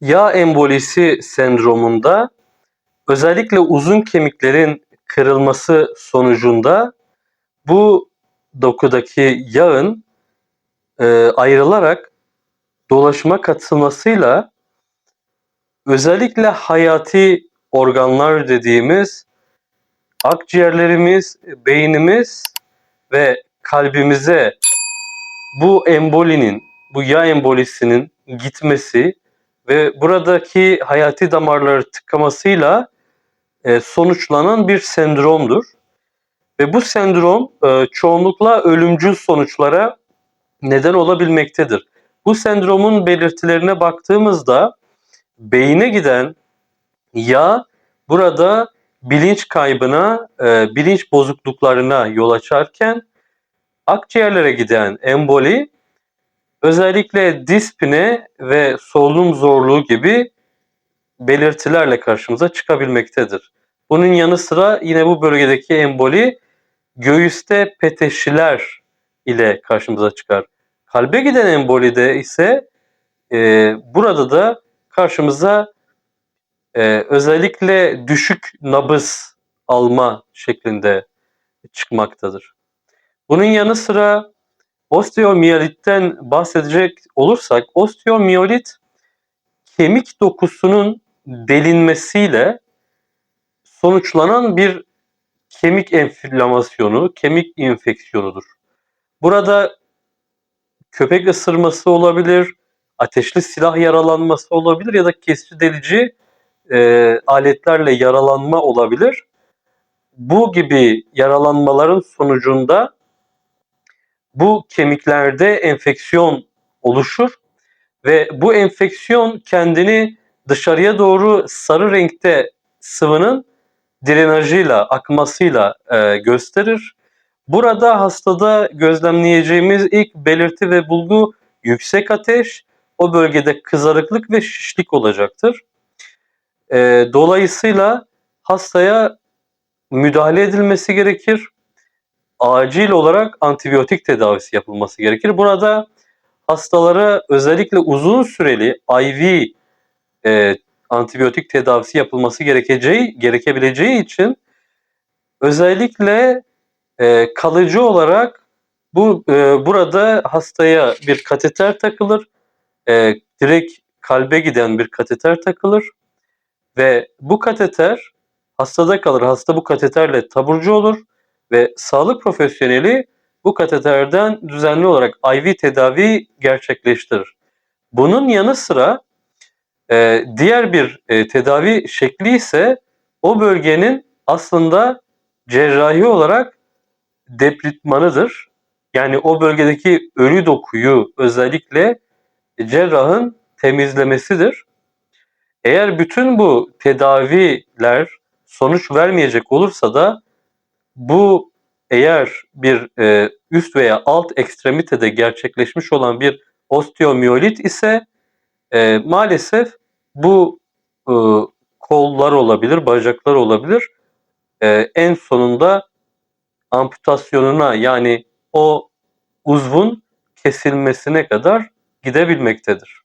Yağ embolisi sendromunda özellikle uzun kemiklerin kırılması sonucunda bu dokudaki yağın e, ayrılarak dolaşıma katılmasıyla özellikle hayati organlar dediğimiz akciğerlerimiz, beynimiz ve kalbimize bu embolinin, bu yağ embolisinin gitmesi ve buradaki hayati damarları tıkamasıyla e, sonuçlanan bir sendromdur. Ve bu sendrom e, çoğunlukla ölümcül sonuçlara neden olabilmektedir. Bu sendromun belirtilerine baktığımızda beyine giden yağ burada bilinç kaybına, e, bilinç bozukluklarına yol açarken akciğerlere giden emboli özellikle dispine ve solunum zorluğu gibi belirtilerle karşımıza çıkabilmektedir. Bunun yanı sıra yine bu bölgedeki emboli göğüste peteşiler ile karşımıza çıkar. Kalbe giden embolide ise e, burada da karşımıza e, özellikle düşük nabız alma şeklinde çıkmaktadır. Bunun yanı sıra osteomiyelitten bahsedecek olursak osteomiyelit kemik dokusunun delinmesiyle sonuçlanan bir kemik enflamasyonu, kemik infeksiyonudur. Burada köpek ısırması olabilir, ateşli silah yaralanması olabilir ya da kesici delici e, aletlerle yaralanma olabilir. Bu gibi yaralanmaların sonucunda bu kemiklerde enfeksiyon oluşur ve bu enfeksiyon kendini dışarıya doğru sarı renkte sıvının drenajıyla, akmasıyla e, gösterir. Burada hastada gözlemleyeceğimiz ilk belirti ve bulgu yüksek ateş, o bölgede kızarıklık ve şişlik olacaktır. E, dolayısıyla hastaya müdahale edilmesi gerekir. Acil olarak antibiyotik tedavisi yapılması gerekir. Burada hastalara özellikle uzun süreli IV e, antibiyotik tedavisi yapılması gerekeceği gerekebileceği için özellikle e, kalıcı olarak bu e, burada hastaya bir kateter takılır. E, direkt kalbe giden bir kateter takılır ve bu kateter hastada kalır. Hasta bu kateterle taburcu olur ve sağlık profesyoneli bu kateterden düzenli olarak IV tedavi gerçekleştirir. Bunun yanı sıra e, diğer bir e, tedavi şekli ise o bölgenin aslında cerrahi olarak depritmanıdır. Yani o bölgedeki ölü dokuyu özellikle cerrahın temizlemesidir. Eğer bütün bu tedaviler sonuç vermeyecek olursa da bu eğer bir e, üst veya alt ekstremitede gerçekleşmiş olan bir osteomiyolit ise e, maalesef bu e, kollar olabilir, bacaklar olabilir. E, en sonunda amputasyonuna yani o uzvun kesilmesine kadar gidebilmektedir.